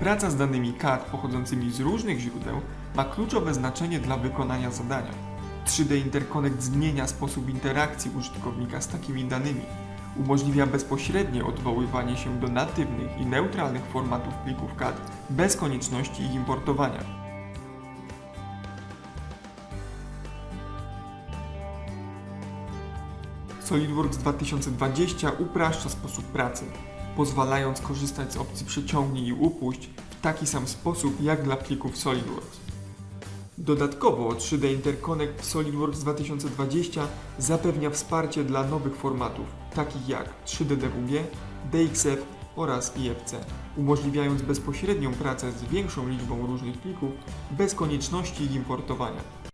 Praca z danymi kart pochodzącymi z różnych źródeł ma kluczowe znaczenie dla wykonania zadania. 3D Interconnect zmienia sposób interakcji użytkownika z takimi danymi. Umożliwia bezpośrednie odwoływanie się do natywnych i neutralnych formatów plików CAD bez konieczności ich importowania. SolidWorks 2020 upraszcza sposób pracy, pozwalając korzystać z opcji przeciągnij i upuść w taki sam sposób jak dla plików SolidWorks. Dodatkowo 3D Interconnect w SolidWorks 2020 zapewnia wsparcie dla nowych formatów, takich jak 3D DWG, DXF oraz IFC, umożliwiając bezpośrednią pracę z większą liczbą różnych plików bez konieczności ich importowania.